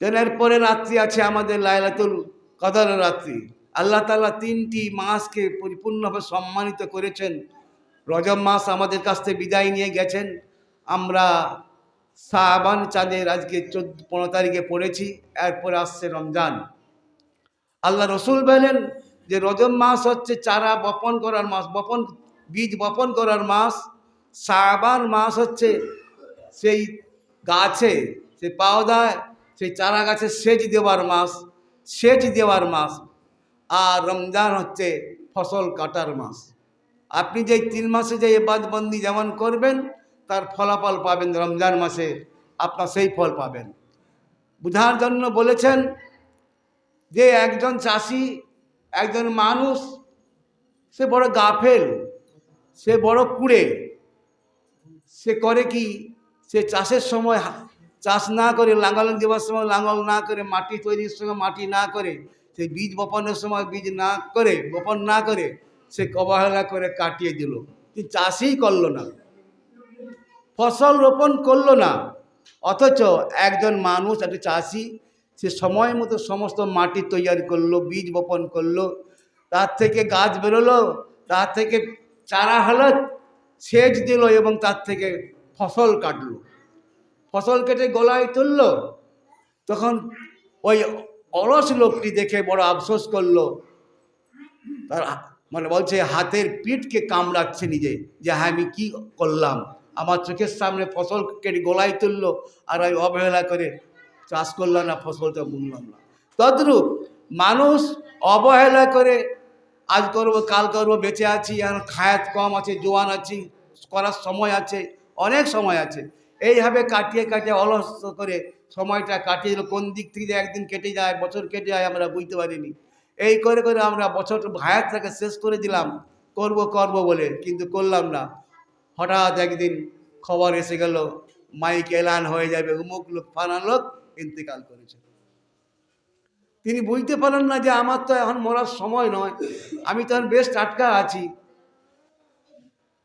দেন এরপরে রাত্রি আছে আমাদের লাইলাতুল কদরের রাত্রি। আল্লাহ তাআলা তিনটি মাসকে পরিপূর্ণভাবে সম্মানিত করেছেন। রজব মাস আমাদের কাছ থেকে বিদায় নিয়ে গেছেন। আমরা সাবান চাঁদের আজকে চোদ্দ, পনেরো তারিখে পড়েছি, এরপরে আসছে রমজান। আল্লাহ রসুল বলেন যে রজব মাস হচ্ছে চারা বপন করার মাস, বপন, বীজ বপন করার মাস। সাবান মাস হচ্ছে সেই গাছে, সেই পাওদায় সেই চারা গাছে সেচ দেওয়ার মাস, সেচ দেওয়ার মাস, আর রমজান হচ্ছে ফসল কাটার মাস। আপনি যেই তিন মাসে যে এবাদবন্দি যেমন করবেন, তার ফলাফল পাবেন রমজান মাসে, আপনার সেই ফল পাবেন। বুঝার জন্য বলেছেন যে একজন চাষি, একজন মানুষ, সে বড় গাফেল, সে বড় কুড়ে, সে করে কি, সে চাষের সময় চাষ না করে লাঙ্গল দেওয়ার সময় লাঙ্গল না করে মাটি তৈরির সময় মাটি না করে, সেই বীজ বপনের সময় বীজ না করে, বপন না করে, সে অবহেলা করে কাটিয়ে দিল। চাষই করল না। ফসল রোপণ করল না। অথচ একজন মানুষ, একটা চাষি, সে সময় মতো সমস্ত মাটি তৈরি করল, বীজ বপন করল। তার থেকে গাছ বেরোলো, তার থেকে চারা হলো, সেচ দিল এবং তার থেকে ফসল কাটলো। ফসল কেটে গলায় তুললো। তখন ওই অলস লোকটি দেখে বড় আফসোস করল। তার মানে বলছে, হাতের পিঠকে কামড়াচ্ছে নিজে। যে হ্যাঁ আমি কি করলাম? আমার চোখের সামনে ফসল কেটে গলায় তুললো আর ওই অবহেলা করে চাষ করলাম না, ফসলটা বুনলাম না। তদ্রূপ মানুষ অবহেলা করে, আজ করব, কাল করব, বেঁচে আছি, আর খায়াত কম আছে, জোয়ান আছি, করার সময় আছে, অনেক সময় আছে। এইভাবে কাটিয়ে কাটিয়ে অলস করে সময়টা কাটিয়ে দিল। কোন দিক থেকে একদিন কেটে যায়, বছর কেটে যায়, আমরা বুঝতে পারিনি। এই করে করে আমরা বছর হায়াতটাকে শেষ করে দিলাম। করব করব বলে কিন্তু করলাম না। হঠাৎ একদিন খবর এসে গেল, মাইক এলান হয়ে যাবে উমুক লোক ফানা লোক ইন্তেকাল করেছে। তিনি বুঝতে পারেন না যে আমার তো এখন মরার সময় নয়। আমি তো এখন বেশ টাটকা আছি।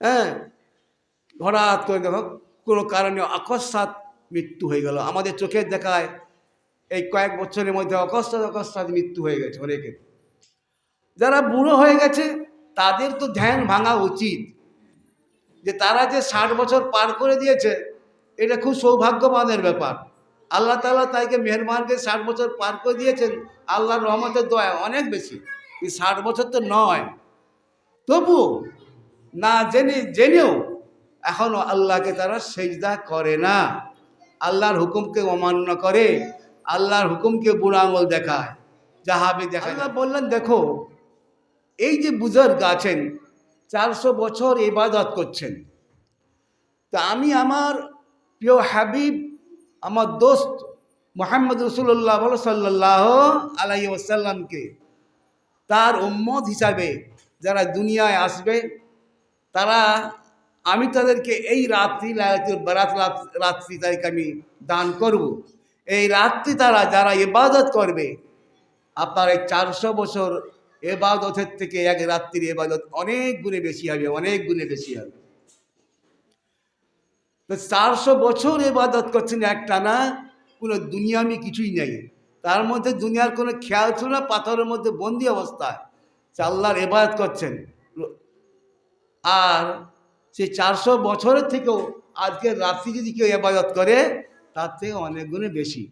হ্যাঁ হঠাৎ করে দেখো কোনো কারণে অকস্মাৎ মৃত্যু হয়ে গেল। আমাদের চোখের দেখায় এই কয়েক বছরের মধ্যে অকস্মাৎ অকস্মাৎ মৃত্যু হয়ে গেছে অনেকের যারা বুড়ো হয়ে গেছে, তাদের তো ধ্যান ভাঙা উচিত। যে তারা যে ষাট বছর পার করে দিয়েছে, এটা খুব সৌভাগ্যবানের ব্যাপার। আল্লাহ তালা তাইকে মেহরবানকে ষাট বছর পার করে দিয়েছেন, আল্লাহর রহমতের দয়া অনেক বেশি। ষাট বছর তো নয়। তবু না জেনে জেনেও এখনও আল্লাহকে তারা সেজদা করে না। আল্লাহর হুকুমকে অমান্য করে, আল্লাহর হুকুমকে বুড়ো আঙুল দেখায়, যাহাবে দেখা আল্লাহ বললেন, দেখো, এই যে বুজুর্গ আছেন, চারশো বছর ইবাদত করছেন। তা আমি আমার প্রিয় হাবিব, আমার দোস্ত মোহাম্মদ রসুল্লাহ সাল্লাহ আলাই ওসাল্লামকে তার উম্মত হিসাবে যারা দুনিয়ায় আসবে, তারা আমি তাদেরকে এই রাত্রি বারাত রাত- রাত্রি তাদেরকে আমি দান করব। এই রাত্রি তারা যারা ইবাদত করবে, আপনার এই চারশো বছর এবাদতের থেকে এক রাত্রির এবাদত অনেক গুণে বেশি হবে, অনেক গুণে বেশি হবে। তো চারশো বছর এবাদত করছেন একটা না, কোনো দুনিয়ামি কিছুই নেই। তার মধ্যে দুনিয়ার কোনো খেয়াল ছিল না, পাথরের মধ্যে বন্দি অবস্থায়। চাল্লার এবাদত করছেন। আর সেই চারশো বছরের থেকেও আজকের রাত্রি যদি কেউ এবাদত করে, তার থেকে অনেক গুণে বেশি।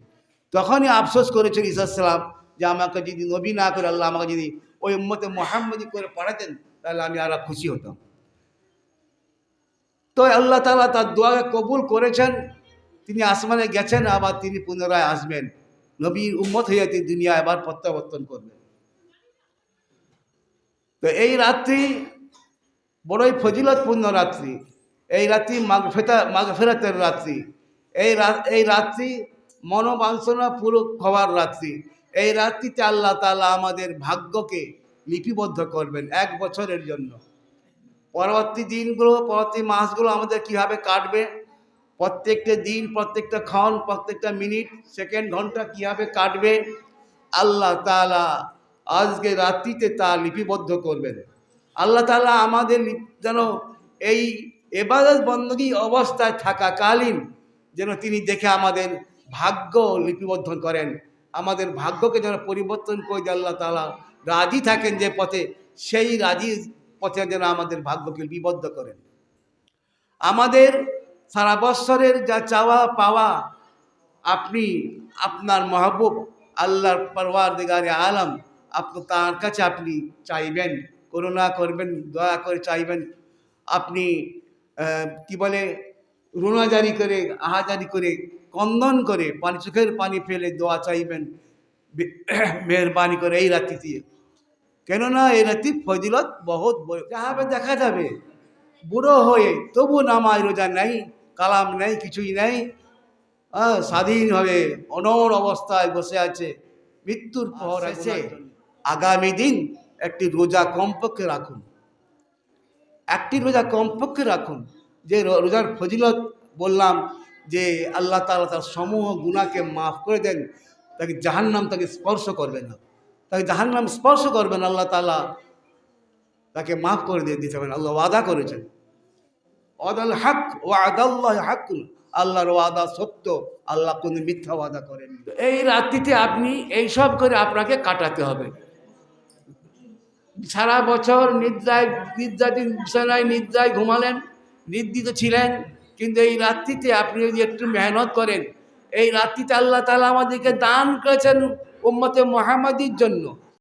তখনই আফসোস করেছেন ইসালাম যে আমাকে যদি নবী না করে, আল্লাহ আমাকে যদি ওই উম্মতে মোহাম্মদি করে পাঠাতেন, তাহলে আমি আরও খুশি হতাম। তো আল্লাহ তালা তার দোয়াকে কবুল করেছেন। তিনি আসমানে গেছেন, আবার তিনি পুনরায় আসবেন। নবীর উম্মত হয়ে তিনি দুনিয়া আবার প্রত্যাবর্তন করবেন। তো এই রাত্রি বড়ই ফজিলতপূর্ণ রাত্রি। এই রাত্রি মাগফেতা মাগফেরাতের রাত্রি। এই এই রাত্রি মনোবাঞ্ছনা পুরো হওয়ার রাত্রি। এই রাত্রিতে আল্লাহ তালা আমাদের ভাগ্যকে লিপিবদ্ধ করবেন এক বছরের জন্য। পরবর্তী দিনগুলো, পরবর্তী মাসগুলো আমাদের কীভাবে কাটবে? প্রত্যেকটা দিন, প্রত্যেকটা ক্ষণ, প্রত্যেকটা মিনিট, সেকেন্ড ঘণ্টা কীভাবে কাটবে? আল্লাহ তালা আজকে রাত্রিতে তা লিপিবদ্ধ করবেন। আল্লাহ তালা আমাদের যেন এই এবাদত বন্দী অবস্থায় থাকাকালীন যেন তিনি দেখে আমাদের ভাগ্য লিপিবদ্ধ করেন। আমাদের ভাগ্যকে যেন পরিবর্তন করে দিয়ে আল্লাহ তালা রাজি থাকেন যে পথে, সেই রাজি পথে যেন আমাদের ভাগ্যকে লিপিবদ্ধ করেন। আমাদের সারা বৎসরের যা চাওয়া পাওয়া আপনি, আপনার মহবুব, আল্লাহর পরওয়ার দিগারে আলম, আপনি তার কাছে আপনি চাইবেন। করুণা করবেন দয়া করে চাইবেন। আপনি কি বলে রুনাজারি করে আহাজারি করে কন্দন করে পানি চোখের পানি ফেলে দোয়া চাইবেন মেহরবানি করে এই রাতি দিয়ে। কেননা এই রাতি ফজিলত বহুত বড়। যাহাবে দেখা যাবে। বুড়ো হয়ে তবু নামায় রোজা নেই কালাম নেই কিছুই নেই হ্যাঁ, স্বাধীনভাবে অনর অবস্থায় বসে আছে মৃত্যুর পর আছে। আগামী দিন একটি রোজা কমপক্ষে রাখুন। একটি রোজা কমপক্ষে রাখুন। যে রোজার ফজিলত বললাম যে আল্লাহ তালা তার সমূহ গুণাকে মাফ করে দেন, তাকে জাহান্নাম তাকে স্পর্শ করবে না। তাকে জাহান্নাম স্পর্শ করবেন, আল্লাহ তালা তাকে মাফ করে দিয়ে দিতে পারেন। আল্লাহ ওয়াদা করেছেন। অদাল হাক ও আদাল্লাহ হাকুল আল্লাহর ওয়াদা সত্য, আল্লাহ কোনো মিথ্যা ওয়াদা করেন এই রাত্রিতে আপনি এইসব করে আপনাকে কাটাতে হবে। সারা বছর নিদ্রায় নিদ্রাধীন বিছানায় নিদ্রায় ঘুমালেন, নিদ্রিত ছিলেন, কিন্তু এই রাত্রিতে আপনি যদি একটু মেহনত করেন, এই রাত্রিতে আল্লাহ তালা আমাদেরকে দান করেছেন উম্মতে মোহাম্মদীর জন্য।